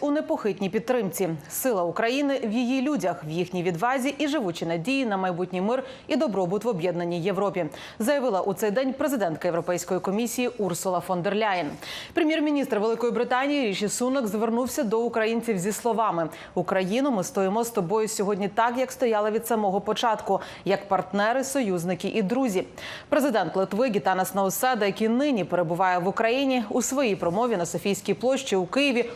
У непохитній підтримці сила України в її людях, в їхній відвазі і живучі надії на майбутній мир і добробут в об'єднаній Європі, заявила у цей день президентка Європейської комісії Урсула фон дер Ляєн. Прем'єр-міністр Великої Британії Ріші Сунок звернувся до українців зі словами: Україну ми стоїмо з тобою сьогодні, так як стояли від самого початку, як партнери, союзники і друзі. Президент Литви Гітанас Науседа, який нині перебуває в Україні, у своїй промові на Софійській площі у Києві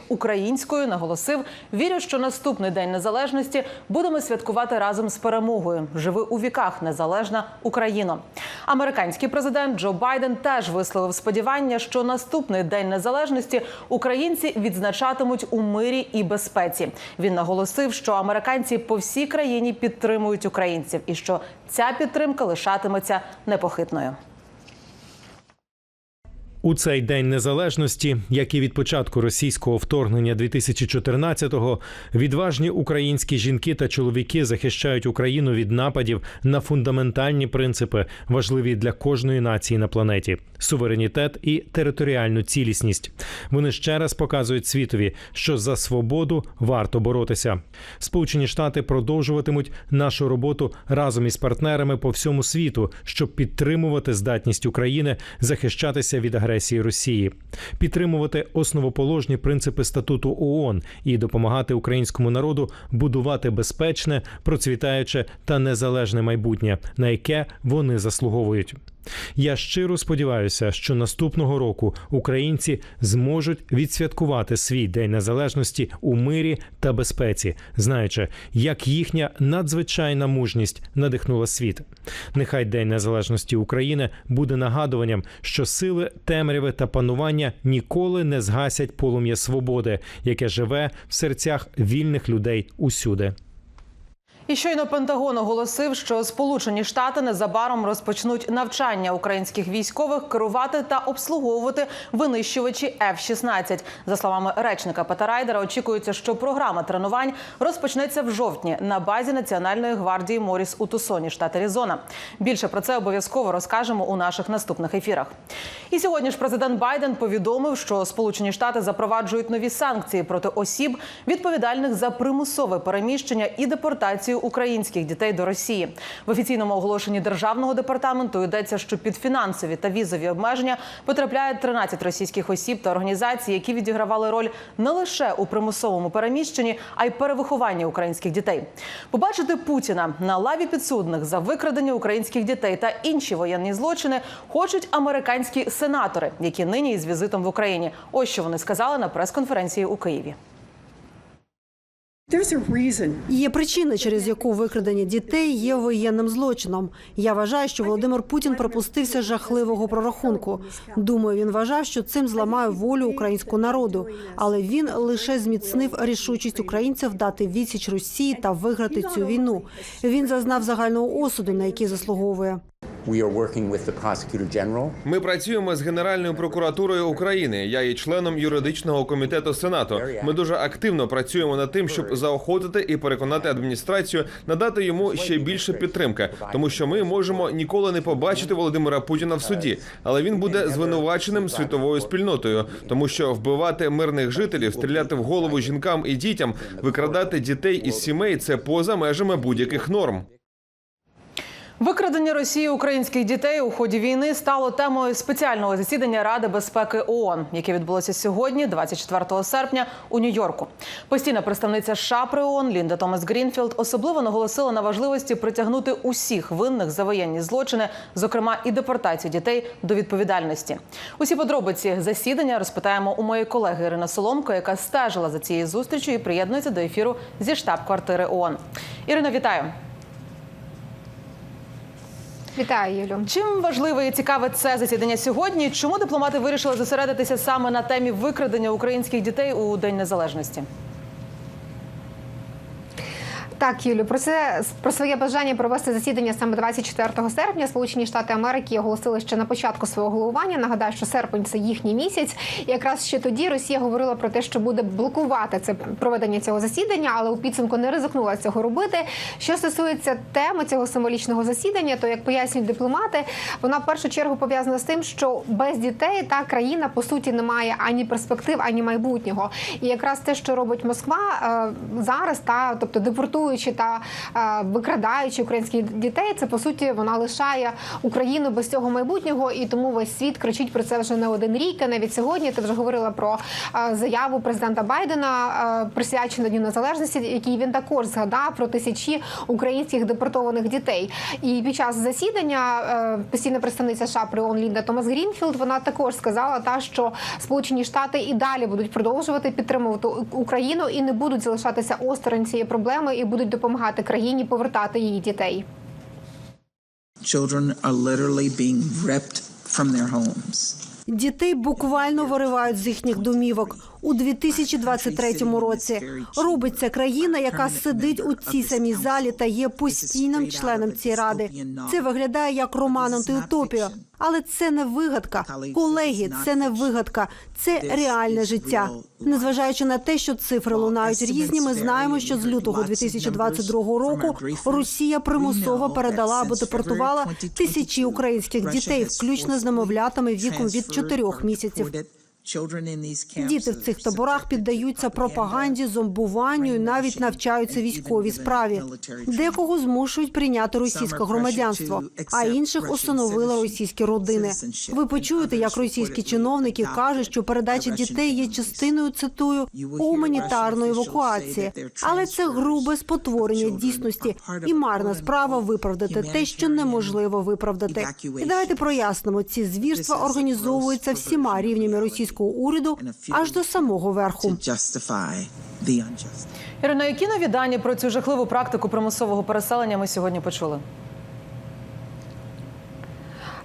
українською наголосив: вірю, що наступний день незалежності будемо святкувати разом з перемогою. Живи у віках, незалежна Україна. Американський президент Джо Байден теж висловив сподівання, що наступний день незалежності українці відзначатимуть у мирі і безпеці. Він наголосив, що американці по всій країні підтримують українців і що ця підтримка лишатиметься непохитною. У цей день незалежності, як і від початку російського вторгнення 2014-го, відважні українські жінки та чоловіки захищають Україну від нападів на фундаментальні принципи, важливі для кожної нації на планеті: суверенітет і територіальну цілісність. Вони ще раз показують світові, що за свободу варто боротися. Сполучені Штати продовжуватимуть нашу роботу разом із партнерами по всьому світу, щоб підтримувати здатність України захищатися від агресії Росії, підтримувати основоположні принципи статуту ООН і допомагати українському народу будувати безпечне, процвітаюче та незалежне майбутнє, на яке вони заслуговують. Я щиро сподіваюся, що наступного року українці зможуть відсвяткувати свій день незалежності у мирі та безпеці, знаючи, як їхня надзвичайна мужність надихнула світ. Нехай День Незалежності України буде нагадуванням, що сили темряви та панування ніколи не згасять полум'я свободи, яке живе в серцях вільних людей усюди. І щойно Пентагон оголосив, що Сполучені Штати незабаром розпочнуть навчання українських військових керувати та обслуговувати винищувачі F-16. За словами речника Пета Райдера, очікується, що програма тренувань розпочнеться в жовтні на базі Національної гвардії Моріс у Тусоні, штат Аризона. Більше про це обов'язково розкажемо у наших наступних ефірах. І сьогодні ж президент Байден повідомив, що Сполучені Штати запроваджують нові санкції проти осіб, відповідальних за примусове переміщення і депортацію українських дітей до Росії. В офіційному оголошенні державного департаменту йдеться, що під фінансові та візові обмеження потрапляють 13 російських осіб та організацій, які відігравали роль не лише у примусовому переміщенні, а й перевихованні українських дітей. Побачити Путіна на лаві підсудних за викрадення українських дітей та інші воєнні злочини хочуть американські сенатори, які нині із візитом в Україні. Ось що вони сказали на прес-конференції у Києві. Є причина, через яку викрадення дітей є воєнним злочином. Я вважаю, що Володимир Путін припустився жахливого прорахунку. Думаю, він вважав, що цим зламає волю українського народу, але він лише зміцнив рішучість українців дати відсіч Росії та виграти цю війну. Він зазнав загального осуду, на який заслуговує. Ми працюємо з Генеральною прокуратурою України. Я є членом юридичного комітету Сенату. Ми дуже активно працюємо над тим, щоб заохотити і переконати адміністрацію надати йому ще більше підтримки, тому що ми можемо ніколи не побачити Володимира Путіна в суді, але він буде звинуваченим світовою спільнотою, тому що вбивати мирних жителів, стріляти в голову жінкам і дітям, викрадати дітей із сімей це поза межами будь-яких норм. Викрадення Росії українських дітей у ході війни стало темою спеціального засідання Ради безпеки ООН, яке відбулося сьогодні, 24 серпня, у Нью-Йорку. Постійна представниця США при ООН Лінда Томас Грінфілд особливо наголосила на важливості притягнути усіх винних за воєнні злочини, зокрема і депортацію дітей до відповідальності. Усі подробиці засідання розпитаємо у моєї колеги Ірина Соломко, яка стежила за цією зустрічю і приєднується до ефіру зі штаб-квартири ООН. Ірина, вітаю. Вітаю, Юлю. Чим важливе і цікаве це засідання сьогодні? Чому дипломати вирішили зосередитися саме на темі викрадення українських дітей у День Незалежності? Так, Юлю, про це про своє бажання провести засідання саме 24 серпня. Сполучені Штати Америки оголосили ще на початку свого головування. Нагадаю, що серпень це їхній місяць. І якраз ще тоді Росія говорила про те, що буде блокувати це проведення цього засідання, але у підсумку не ризикнула цього робити. Що стосується теми цього символічного засідання, то як пояснюють дипломати, вона в першу чергу пов'язана з тим, що без дітей та країна по суті не має ані перспектив, ані майбутнього. І якраз те, що робить Москва е, зараз, та тобто депортуючи та е, викрадаючи українських дітей, це по суті вона лишає Україну без цього майбутнього, і тому весь світ кричить про це вже не один рік. А навіть сьогодні ти вже говорила про е, заяву президента Байдена, е, присвячену Дню Незалежності, який він також згадав про тисячі українських депортованих дітей. І під час засідання постійна представниця США при ООН Лінда Томас Грінфілд вона також сказала, та що Сполучені Штати і далі будуть продовжувати підтримувати Україну і не будуть залишатися осторонь цієї проблеми, і будуть допомагати країні повертати її дітей. Children are literally being ripped from their homes. Дітей буквально виривають з їхніх домівок у 2023 році. Робить це країна, яка сидить у цій самій залі та є постійним членом цієї ради. Це виглядає як роман антиутопія. Але це не вигадка. Колеги, це не вигадка, це реальне життя. Незважаючи на те, що цифри лунають різні, ми знаємо, що з лютого 2022 року Росія примусово передала або депортувала тисячі українських дітей, включно з немовлятами віком від 4 місяців. Діти в цих таборах піддаються пропаганді, зомбуванню і навіть навчаються військовій справі. Декого змушують прийняти російське громадянство, а інших установили російські родини. Ви почуєте, як російські чиновники кажуть, що передача дітей є частиною цитую гуманітарної евакуації, але це грубе спотворення дійсності і марна справа виправдати те, що неможливо виправдати. І давайте прояснимо, ці звірства організовуються всіма рівнями російського уряду аж до самого верху. Ірино, які нові дані про цю жахливу практику примусового переселення ми сьогодні почули?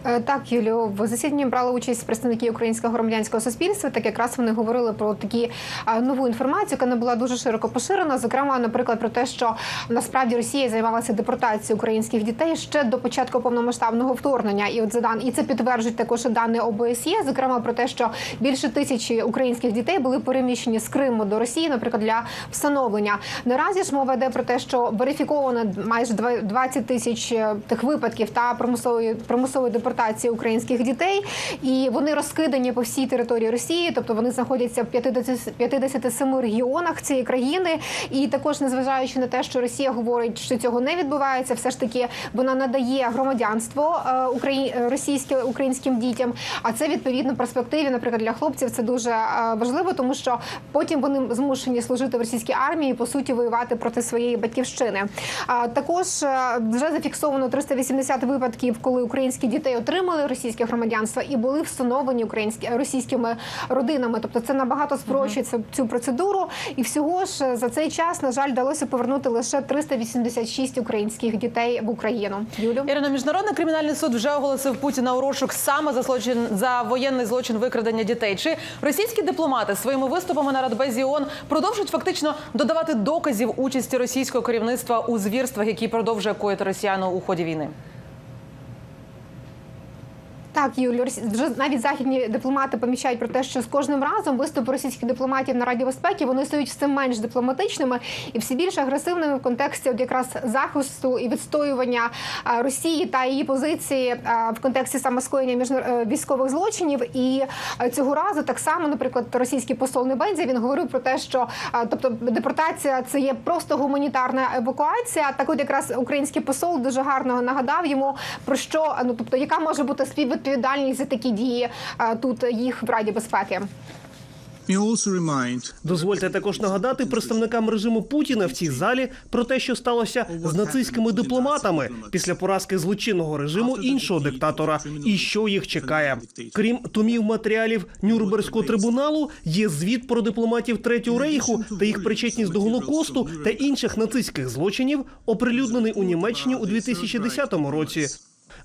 Е, Так, Юлію, в засіданні брали участь представники українського громадянського суспільства. Так якраз вони говорили про такі е, нову інформацію, яка не була дуже широко поширена. Зокрема, наприклад, про те, що насправді Росія займалася депортацією українських дітей ще до початку повномасштабного вторгнення. І от за дан і це підтверджують також і дані ОБСЄ. Зокрема, про те, що більше тисячі українських дітей були переміщені з Криму до Росії, наприклад, для встановлення. Наразі ж мова йде про те, що верифіковано майже два- 20 тисяч е, тих випадків та примусової примусової депортації українських дітей, і вони розкидані по всій території Росії, тобто вони знаходяться в 50, 57 регіонах цієї країни. І також, незважаючи на те, що Росія говорить, що цього не відбувається, все ж таки вона надає громадянство е, російське українським дітям. А це відповідно в перспективі, наприклад, для хлопців це дуже е, важливо, тому що потім вони змушені служити в російській армії, по суті, воювати проти своєї батьківщини. А також е, вже зафіксовано 380 випадків, коли українські дітей отримали російське громадянство і були встановлені українські російськими родинами. Тобто це набагато спрощує цю- процедуру. І всього ж е, за цей час, на жаль, вдалося повернути лише 386 українських дітей в Україну. Юлю. Ірино, міжнародний кримінальний суд вже оголосив Путіна у розшук саме за злочин за воєнний злочин викрадення дітей. Чи російські дипломати своїми виступами на Радбезі ООН продовжують фактично додавати доказів участі російського керівництва у звірствах, які продовжує коїти росіяни у ході війни? Так, росі- вже навіть західні дипломати помічають про те, що з кожним разом виступи російських дипломатів на Раді безпеки вони стають все менш дипломатичними і всі більш агресивними в контексті от якраз захисту і відстоювання Росії та її позиції в контексті саме скоєння міжнар- е, військових злочинів. І цього разу так само, наприклад, російський посол Небензі він говорив про те, що тобто депортація це є просто гуманітарна евакуація. Так, от якраз український посол дуже гарно нагадав йому про що ну тобто, яка може бути співвідповідальність за такі дії тут їх в Раді безпеки. Дозвольте також нагадати представникам режиму Путіна в цій залі про те, що сталося з нацистськими дипломатами після поразки злочинного режиму іншого диктатора, і що їх чекає. Крім томів матеріалів Нюрнберзького трибуналу, є звіт про дипломатів Третього рейху та їх причетність до голокосту та інших нацистських злочинів, оприлюднений у Німеччині у 2010 році.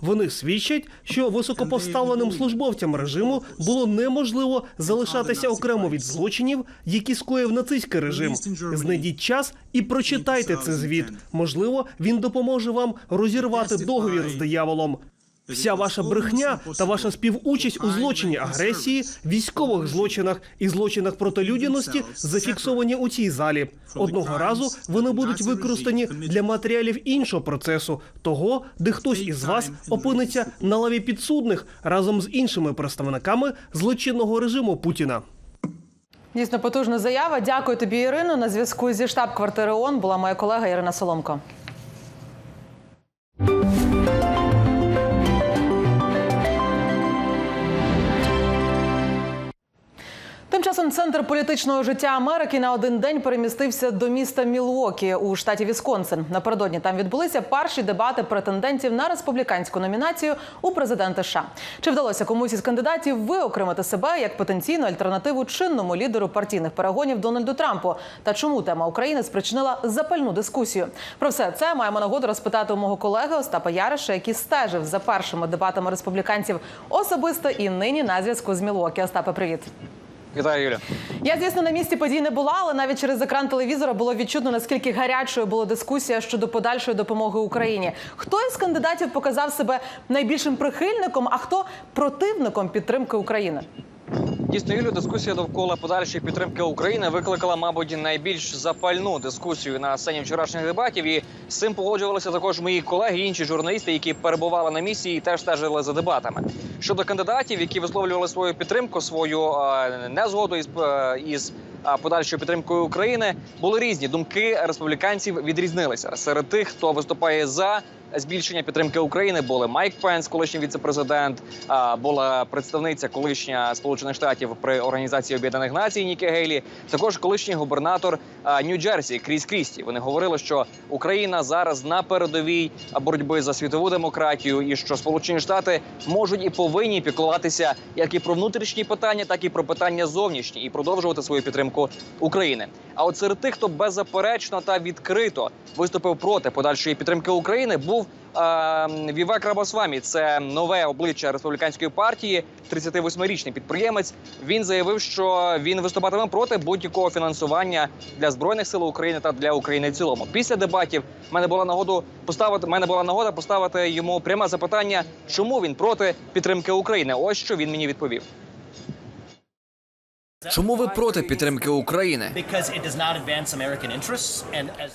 Вони свідчать, що високопоставленим службовцям режиму було неможливо залишатися окремо від злочинів, які скоїв нацистський режим. Знайдіть час і прочитайте цей звіт. Можливо, він допоможе вам розірвати договір з дияволом. Вся ваша брехня та ваша співучасть у злочині агресії, військових злочинах і злочинах проти людяності зафіксовані у цій залі. Одного разу вони будуть використані для матеріалів іншого процесу, того, де хтось із вас опиниться на лаві підсудних разом з іншими представниками злочинного режиму Путіна. Дійсно потужна заява. Дякую тобі, Ірино. На зв'язку зі штаб-квартири ООН була моя колега Ірина Соломко. Часом центр політичного життя Америки на один день перемістився до міста Мілуокі у штаті Вісконсин. Напередодні там відбулися перші дебати претендентів на республіканську номінацію у президенти США. Чи вдалося комусь із кандидатів виокремити себе як потенційну альтернативу чинному лідеру партійних перегонів Дональду Трампу? Та чому тема України спричинила запальну дискусію? Про все це маємо нагоду розпитати у мого колеги Остапа Яриша, який стежив за першими дебатами республіканців особисто і нині на зв'язку з Мілуокі. Остапе, привіт. Вітаю, Юля. Я, звісно, на місці подій не була, але навіть через екран телевізора було відчутно, наскільки гарячою була дискусія щодо подальшої допомоги Україні. Хто із кандидатів показав себе найбільшим прихильником, а хто противником підтримки України? Дійсно, Юлю, дискусія довкола подальшої підтримки України викликала, мабуть, найбільш запальну дискусію на сцені вчорашніх дебатів. І з цим погоджувалися також мої колеги, інші журналісти, які перебували на місії і теж стежили за дебатами. Щодо кандидатів, які висловлювали свою підтримку, свою е, незгоду із, е, із е, подальшою підтримкою України, були різні думки республіканців відрізнилися серед тих, хто виступає за. Збільшення підтримки України були Майк Пенс, колишній віцепрезидент, була представниця колишня Сполучених Штатів при організації Об'єднаних Націй Нікі Гейлі. Також колишній губернатор Нью-Джерсі Кріс Крісті. Вони говорили, що Україна зараз на передовій боротьби за світову демократію, і що Сполучені Штати можуть і повинні піклуватися як і про внутрішні питання, так і про питання зовнішні, і продовжувати свою підтримку України. А от серед тих, хто беззаперечно та відкрито виступив проти подальшої підтримки України, був е, Вівек Рабосвамі. Це нове обличчя республіканської партії, 38-річний підприємець. Він заявив, що він виступатиме проти будь-якого фінансування для збройних сил України та для України в цілому. Після дебатів мене була нагода поставити мене була нагода поставити йому пряме запитання, чому він проти підтримки України. Ось що він мені відповів. Чому ви проти підтримки України?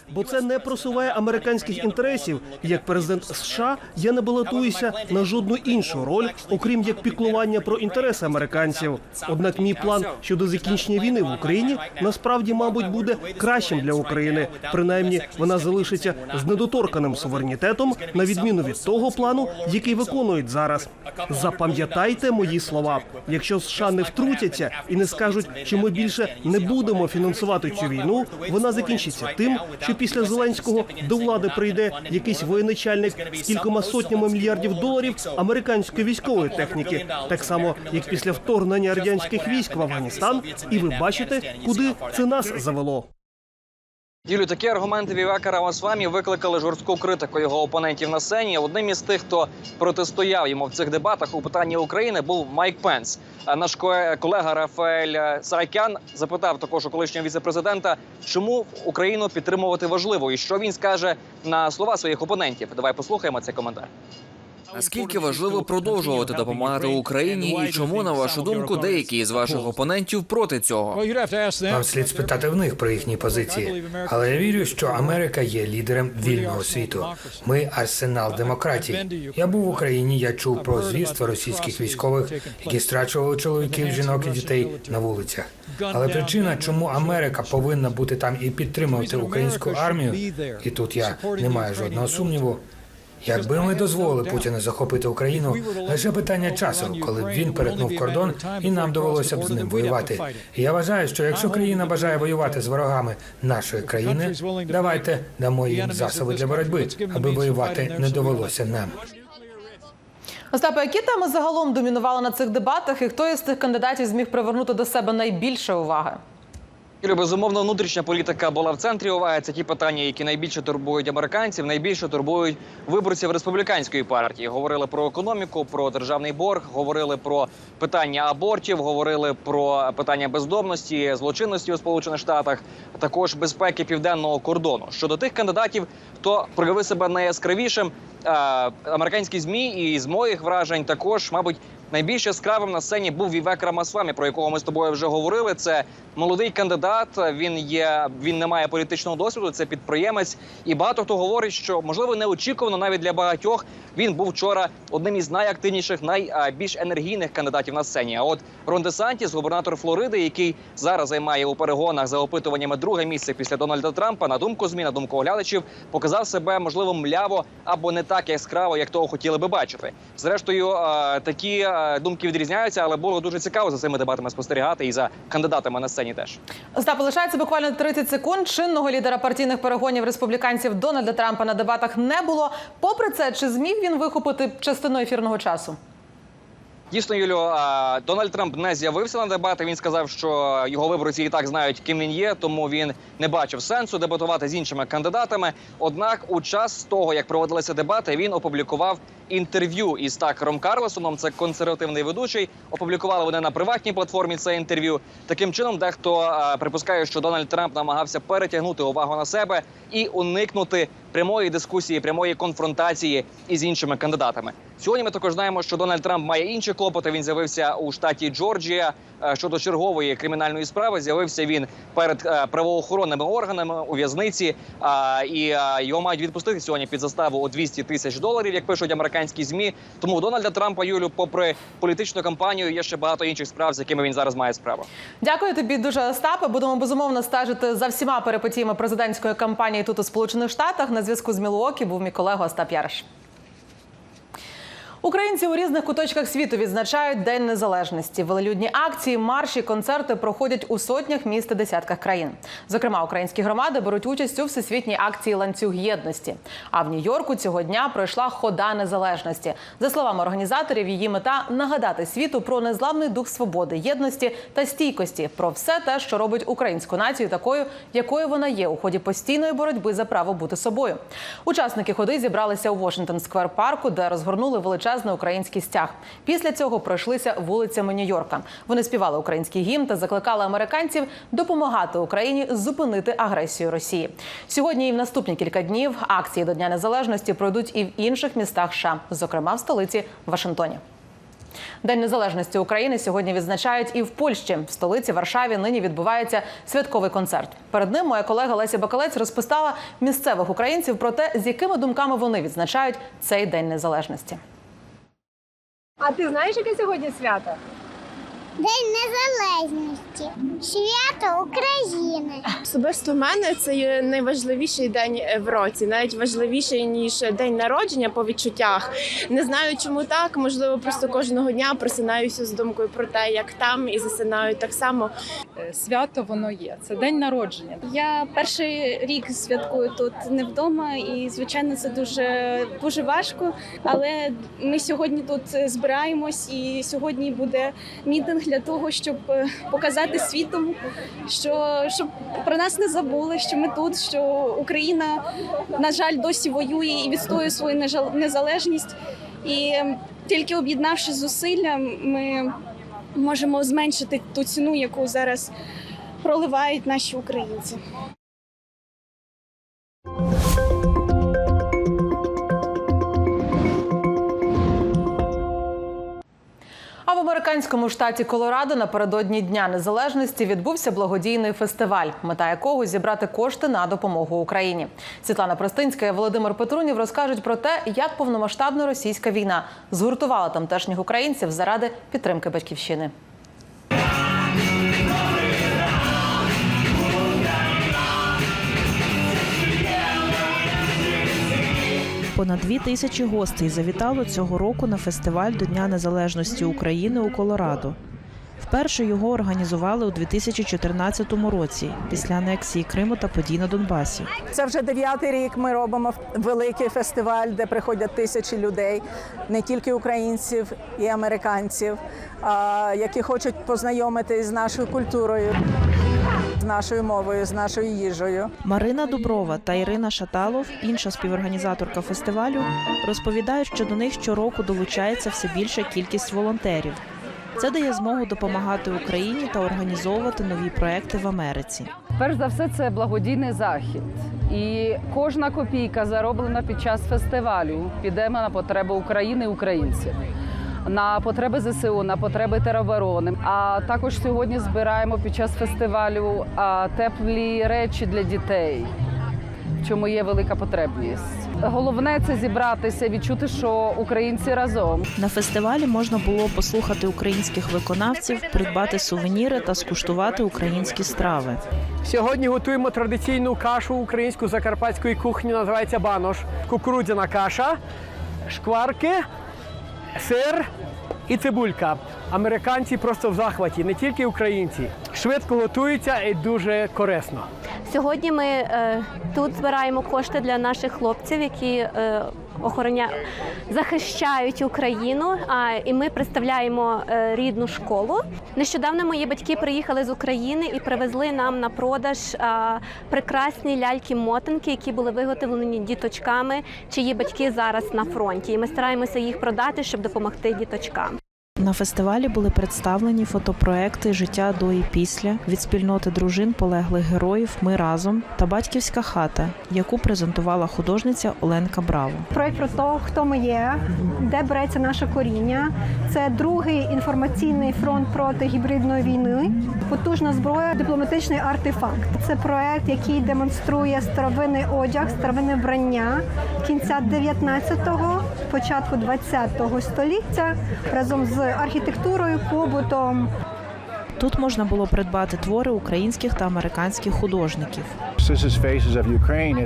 Бо це не просуває американських інтересів. Як президент США я не балотуюся на жодну іншу роль, окрім як піклування про інтереси американців. Однак мій план щодо закінчення війни в Україні насправді, мабуть, буде кращим для України. Принаймні, вона залишиться з недоторканим суверенітетом, на відміну від того плану, який виконують зараз. Запам'ятайте мої слова. Якщо США не втрутяться і не скажуть, що ми більше не будемо фінансувати цю війну, вона закінчиться тим, що після Зеленського до влади прийде якийсь воєначальник з кількома сотнями мільярдів доларів американської військової техніки, так само як після вторгнення радянських військ в Афганістан. І ви бачите, куди це нас завело. Юлю, такі аргументи Вівека Рамасвамі викликали жорстку критику його опонентів на сцені. Одним із тих, хто протистояв йому в цих дебатах у питанні України, був Майк Пенс. Наш ко- колега Рафаель Саракян запитав також у колишнього віцепрезидента, чому Україну підтримувати важливо, і що він скаже на слова своїх опонентів. Давай послухаємо цей коментар. Наскільки важливо продовжувати допомагати Україні, і чому, на вашу думку, деякі з ваших опонентів проти цього? Вам слід спитати в них про їхні позиції. Але я вірю, що Америка є лідером вільного світу. Ми арсенал демократії. Я був в Україні. Я чув про звірства російських військових, які страчували чоловіків, жінок і дітей на вулицях. Але причина, чому Америка повинна бути там і підтримувати українську армію, і тут я не маю жодного сумніву. Якби ми дозволили Путіну захопити Україну, лише питання часу, коли б він перетнув кордон, і нам довелося б з ним воювати. Я вважаю, що якщо країна бажає воювати з ворогами нашої країни, давайте дамо їм засоби для боротьби, аби воювати не довелося нам. Остапе, які теми загалом домінували на цих дебатах, і хто із тих кандидатів зміг привернути до себе найбільше уваги? Юлі, безумовно, внутрішня політика була в центрі уваги. Це ті питання, які найбільше турбують американців, найбільше турбують виборців республіканської партії. Говорили про економіку, про державний борг, говорили про питання абортів, говорили про питання бездомності, злочинності у Сполучених Штатах, також безпеки південного кордону. Щодо тих кандидатів, хто проявив себе найяскравішим, е, американські змі і з моїх вражень також, мабуть. Найбільш яскравим на сцені був Вівек Рамасвамі, про якого ми з тобою вже говорили. Це молодий кандидат. Він є, він не має політичного досвіду. Це підприємець, і багато хто говорить, що можливо неочікувано навіть для багатьох. Він був вчора одним із найактивніших, найбільш енергійних кандидатів на сцені. А от Рон Десантіс, губернатор Флориди, який зараз займає у перегонах за опитуваннями друге місце після Дональда Трампа, на думку змі, на думку оглядачів, показав себе можливо мляво або не так яскраво, як того хотіли би бачити. Зрештою, е, такі думки відрізняються, але було дуже цікаво за цими дебатами спостерігати і за кандидатами на сцені теж. Остап, лишається буквально 30 секунд. Чинного лідера партійних перегонів республіканців Дональда Трампа на дебатах не було. Попри це, чи зміг він вихопити частину ефірного часу? Дійсно, Юлю, Дональд Трамп не з'явився на дебати. Він сказав, що його виборці і так знають, ким він є, тому він не бачив сенсу дебатувати з іншими кандидатами. Однак, у час того, як проводилися дебати, він опублікував інтерв'ю із Такером Карлосоном. Це консервативний ведучий. Опублікували вони на приватній платформі це інтерв'ю. Таким чином, дехто припускає, що Дональд Трамп намагався перетягнути увагу на себе і уникнути прямої дискусії, прямої конфронтації із іншими кандидатами. Сьогодні ми також знаємо, що Дональд Трамп має інші клопоти. Він з'явився у штаті Джорджія е, щодо чергової кримінальної справи. З'явився він перед е, правоохоронними органами у в'язниці. І е, його мають відпустити сьогодні під заставу у 200 тисяч доларів, як пишуть американські змі. Тому Дональда Трампа Юлю, попри політичну кампанію, є ще багато інших справ, з якими він зараз має справу. Дякую тобі дуже, Остапе. Будемо безумовно стежити за всіма перипетіями президентської кампанії тут у Сполучених Штатах. На зв'язку з Мілуокі був мій колега Остап Яриш. Українці у різних куточках світу відзначають День Незалежності. Велелюдні акції, марші, концерти проходять у сотнях міст і десятках країн. Зокрема, українські громади беруть участь у всесвітній акції Ланцюг єдності. А в Нью-Йорку цього дня пройшла хода незалежності. За словами організаторів, її мета нагадати світу про незламний дух свободи, єдності та стійкості, про все те, що робить українську націю такою, якою вона є у ході постійної боротьби за право бути собою. Учасники ходи зібралися у Вашингтон Сквер парку, де розгорнули величезний український стяг. Після цього пройшлися вулицями Нью-Йорка. Вони співали український гімн та закликали американців допомагати Україні зупинити агресію Росії. Сьогодні і в наступні кілька днів акції до Дня Незалежності пройдуть і в інших містах США, зокрема в столиці Вашингтоні. День незалежності України сьогодні відзначають і в Польщі. В столиці Варшаві нині відбувається святковий концерт. Перед ним моя колега Леся Бакалець розпитала місцевих українців про те, з якими думками вони відзначають цей день незалежності. А ти знаєш, яке сьогодні свято? День незалежності, свято України. Особисто в мене це є найважливіший день в році, навіть важливіший ніж день народження по відчуттях. Не знаю, чому так. Можливо, просто кожного дня просинаюся з думкою про те, як там, і засинаю так само. Свято воно є. Це день народження. Я перший рік святкую тут не вдома, і звичайно це дуже дуже важко. Але ми сьогодні тут збираємось, і сьогодні буде мітинг для того, щоб е, показати світу, що щоб про нас не забули, що ми тут, що Україна на жаль досі воює і відстоює свою незалежність. І тільки об'єднавши зусилля, ми можемо зменшити ту ціну, яку зараз проливають наші українці. Американському штаті Колорадо напередодні Дня Незалежності відбувся благодійний фестиваль, мета якого зібрати кошти на допомогу Україні. Світлана Простинська і Володимир Петрунів розкажуть про те, як повномасштабна російська війна згуртувала тамтешніх українців заради підтримки батьківщини. Понад дві тисячі гостей завітало цього року на фестиваль до Дня Незалежності України у Колорадо. Вперше його організували у 2014 році після анексії Криму та подій на Донбасі. Це вже дев'ятий рік. Ми робимо великий фестиваль, де приходять тисячі людей, не тільки українців і американців, які хочуть познайомитись з нашою культурою. Нашою мовою, з нашою їжею. Марина Дуброва та Ірина Шаталов, інша співорганізаторка фестивалю, розповідають, що до них щороку долучається все більша кількість волонтерів. Це дає змогу допомагати Україні та організовувати нові проекти в Америці. Перш за все, це благодійний захід. І кожна копійка, зароблена під час фестивалю, піде на потреби України і українців. На потреби ЗСУ, на потреби тероборони. А також сьогодні збираємо під час фестивалю теплі речі для дітей, чому є велика потребність. Головне це зібратися, відчути, що українці разом. На фестивалі можна було послухати українських виконавців, придбати сувеніри та скуштувати українські страви. Сьогодні готуємо традиційну кашу українську закарпатської кухні, називається банош. Кукурудзяна каша, шкварки, сир і цибулька. Американці просто в захваті, не тільки українці. Швидко готується і дуже корисно. Сьогодні ми е, тут збираємо кошти для наших хлопців, які е, охороня захищають Україну. А і ми представляємо е, рідну школу. Нещодавно мої батьки приїхали з України і привезли нам на продаж е, прекрасні ляльки-мотанки, які були виготовлені діточками, чиї батьки зараз на фронті. І ми стараємося їх продати, щоб допомогти діточкам. На фестивалі були представлені фотопроекти Життя до і після від спільноти дружин полеглих героїв Ми разом та батьківська хата, яку презентувала художниця Оленка Браво. Проект про те, хто ми є, де береться наше коріння. Це другий інформаційний фронт проти гібридної війни. Потужна зброя, дипломатичний артефакт. Це проект, який демонструє старовинний одяг, старовинне вбрання кінця 19-го, початку 20-го століття разом з архітектурою, побутом. Тут можна було придбати твори українських та американських художників.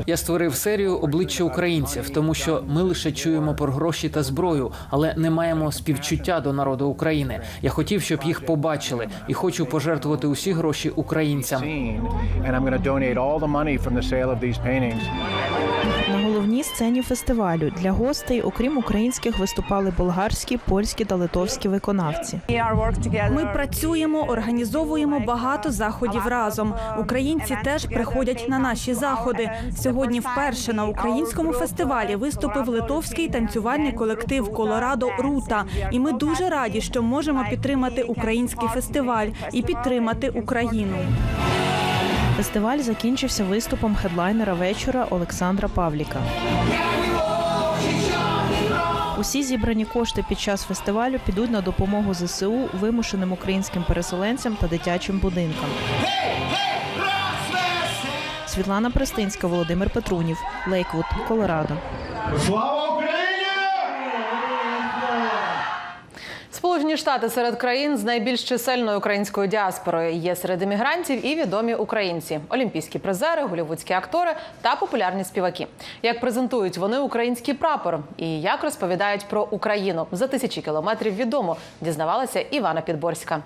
Я створив серію обличчя українців, тому що ми лише чуємо про гроші та зброю, але не маємо співчуття до народу України. Я хотів, щоб їх побачили, і хочу пожертвувати усі гроші українцям. На головній сцені фестивалю для гостей, окрім українських, виступали болгарські, польські та литовські виконавці. Ми працюємо, організовуємо багато заходів разом. Українці теж приходять на наші заходи. Сьогодні вперше на українському фестивалі виступив литовський танцювальний колектив Колорадо Рута. І ми дуже раді, що можемо підтримати український фестиваль і підтримати Україну. Фестиваль закінчився виступом хедлайнера вечора Олександра Павліка. Усі зібрані кошти під час фестивалю підуть на допомогу ЗСУ вимушеним українським переселенцям та дитячим будинкам. Світлана Пристинська, Володимир Петрунів, Лейквуд, Колорадо. Слава Україні! Сполучені Штати серед країн з найбільш чисельною українською діаспорою є серед емігрантів і відомі українці, олімпійські призери, голівудські актори та популярні співаки. Як презентують вони український прапор і як розповідають про Україну за тисячі кілометрів від дому, дізнавалася Івана Підборська.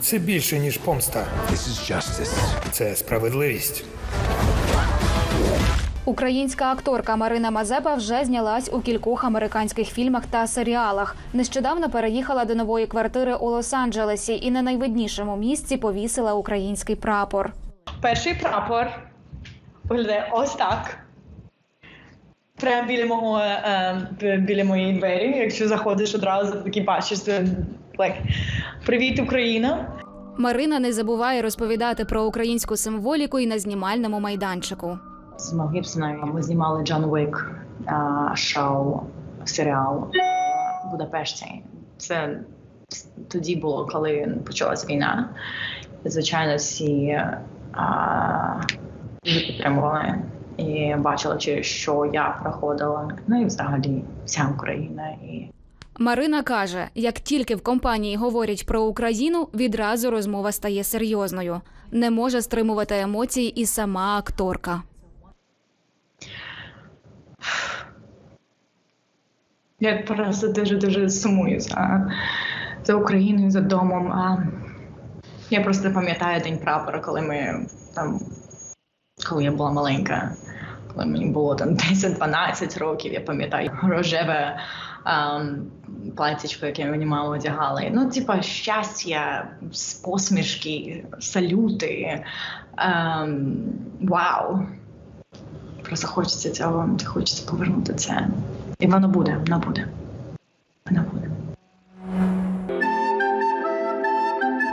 Це більше ніж помста. Це справедливість. Українська акторка Марина Мазепа вже знялась у кількох американських фільмах та серіалах. Нещодавно переїхала до нової квартири у Лос-Анджелесі і на найвиднішому місці повісила український прапор. Перший прапор виглядає ось так. Прямо біля мого е, біля моєї двері. Якщо заходиш одразу, таки бачиш like, Привіт, Україна! Марина не забуває розповідати про українську символіку і на знімальному майданчику. З Мел Гібсоною ми знімали Джон Уик шоу, серіал в Будапешті. Це тоді було, коли почалась війна. Звичайно, всі а, дуже підтримували і бачили, через що я проходила. Ну і взагалі вся Україна. І Марина каже: як тільки в компанії говорять про Україну, відразу розмова стає серйозною. Не може стримувати емоції і сама акторка. Я просто дуже дуже сумую за, за Україною, за домом. А я просто пам'ятаю день прапора, коли ми там, коли я була маленька, коли мені було там 10-12 років, я пам'ятаю рожеве платічко, яке мені мама одягала. Ну, типа щастя, посмішки, салюти. Ем, вау! Просто хочеться цього, хочеться повернути це. І воно буде, воно буде. Воно буде.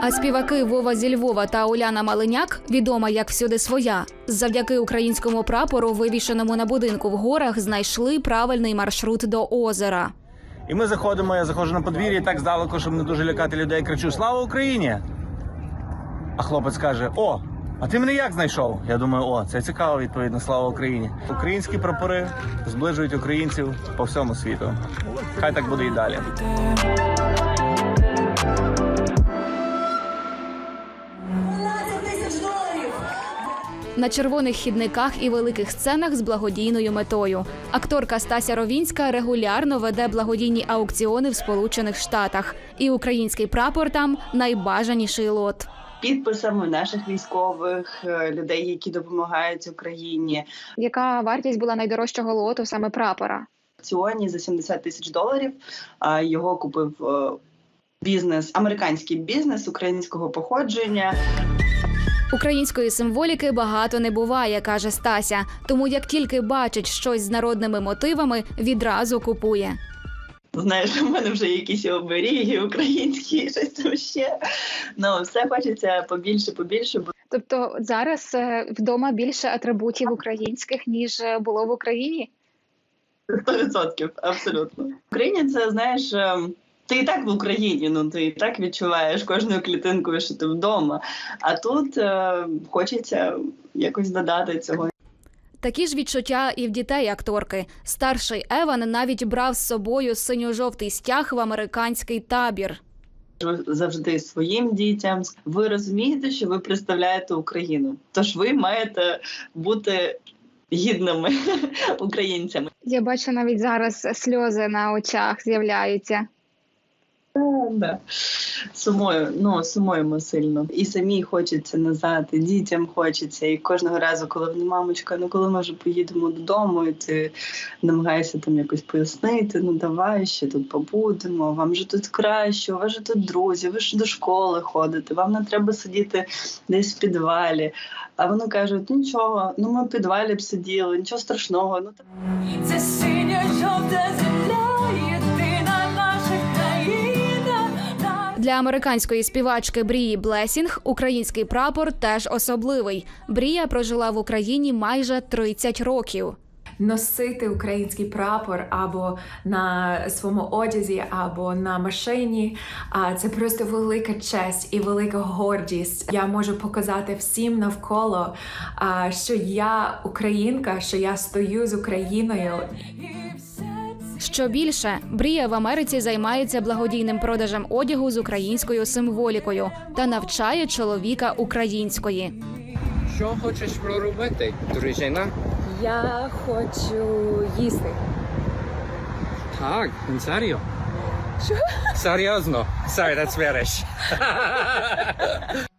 А співаки Вова зі Львова та Уляна Малиняк, відома як всюди своя, завдяки українському прапору, вивішеному на будинку в горах, знайшли правильний маршрут до озера. І ми заходимо, я заходжу на подвір'я і так здалеку, щоб не дуже лякати людей, кричу Слава Україні! А хлопець каже: О, а ти мене як знайшов? Я думаю, о, це цікаво, відповідно, слава Україні. Українські прапори зближують українців по всьому світу. Хай так буде і далі. На червоних хідниках і великих сценах з благодійною метою. Акторка Стася Ровінська регулярно веде благодійні аукціони в Сполучених Штатах, і український прапор там найбажаніший лот. Підписами наших військових е, людей, які допомагають Україні. Яка вартість була найдорожчого лоту саме прапора? В аукціоні за 70 тисяч доларів а його купив е, бізнес, американський бізнес українського походження. Української символіки багато не буває, каже Стася. Тому як тільки бачить щось з народними мотивами, відразу купує. Знаєш, у мене вже якісь оберіги українські, щось там ще. Ну все хочеться побільше, побільше. Тобто зараз е, вдома більше атрибутів українських ніж е, було в Україні. 100% абсолютно. В Україні це знаєш. ем, Ти і так в Україні, ну ти і так відчуваєш кожною клітинкою, що ти вдома. А тут е, хочеться якось додати цього. Такі ж відчуття і в дітей акторки. Старший Еван навіть брав з собою синьо-жовтий стяг в американський табір. Ви завжди своїм дітям. Ви розумієте, що ви представляєте Україну. Тож ви маєте бути гідними українцями. Я бачу навіть зараз сльози на очах з'являються. Да. Сумою, ну сумуємо сильно. І самі хочеться назад, і дітям хочеться. І кожного разу, коли вони мамочка, ну коли ми вже поїдемо додому, і ти намагаєшся там якось пояснити, ну давай ще тут побудемо, вам же тут краще, у вас же тут друзі, ви ж до школи ходите, вам не треба сидіти десь в підвалі. А вони кажуть, нічого, ну ми в підвалі б сиділи, нічого страшного. Ну Це синя жовта Для американської співачки Брії Блесінг український прапор теж особливий. Брія прожила в Україні майже 30 років. носити український прапор або на своєму одязі, або на машині. А це просто велика честь і велика гордість. Я можу показати всім навколо, що я українка, що я стою з Україною. Що більше, Брія в Америці займається благодійним продажем одягу з українською символікою та навчає чоловіка української. Що хочеш проробити, дружина? Я хочу їсти. Так, серйозно? Що? Серйозно? Sorry, that's Swedish.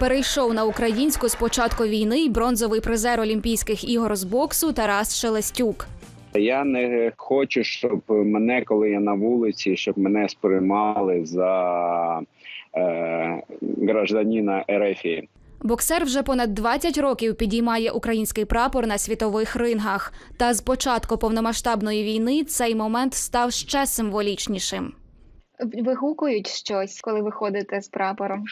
Перейшов на українську з початку війни й бронзовий призер Олімпійських ігор з боксу Тарас Шелестюк. Я не хочу, щоб мене, коли я на вулиці, щоб мене сприймали за е, гражданина Ерефії. Боксер вже понад 20 років підіймає український прапор на світових рингах. Та з початку повномасштабної війни цей момент став ще символічнішим. Вигукують щось, коли виходите з прапором.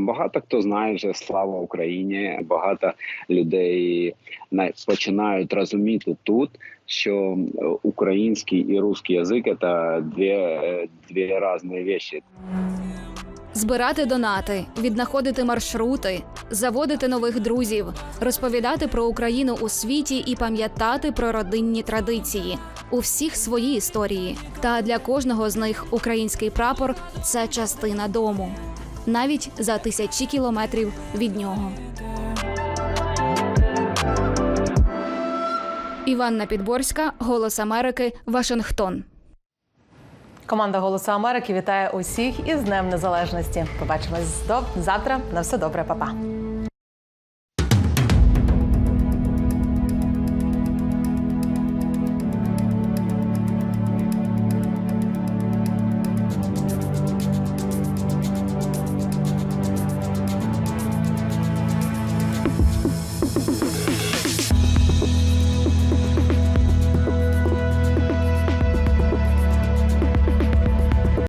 Багато хто знає вже слава Україні. Багато людей на- починають розуміти тут, що е, український і русський язик це дві, е, дві різні речі. Збирати донати, віднаходити маршрути, заводити нових друзів, розповідати про Україну у світі і пам'ятати про родинні традиції. У всіх свої історії. Та для кожного з них український прапор це частина дому, навіть за тисячі кілометрів від нього. Іванна Підборська, Голос Америки, Вашингтон. Команда Голосу Америки вітає усіх із Днем Незалежності. Побачимось завтра. На все добре, Па-па.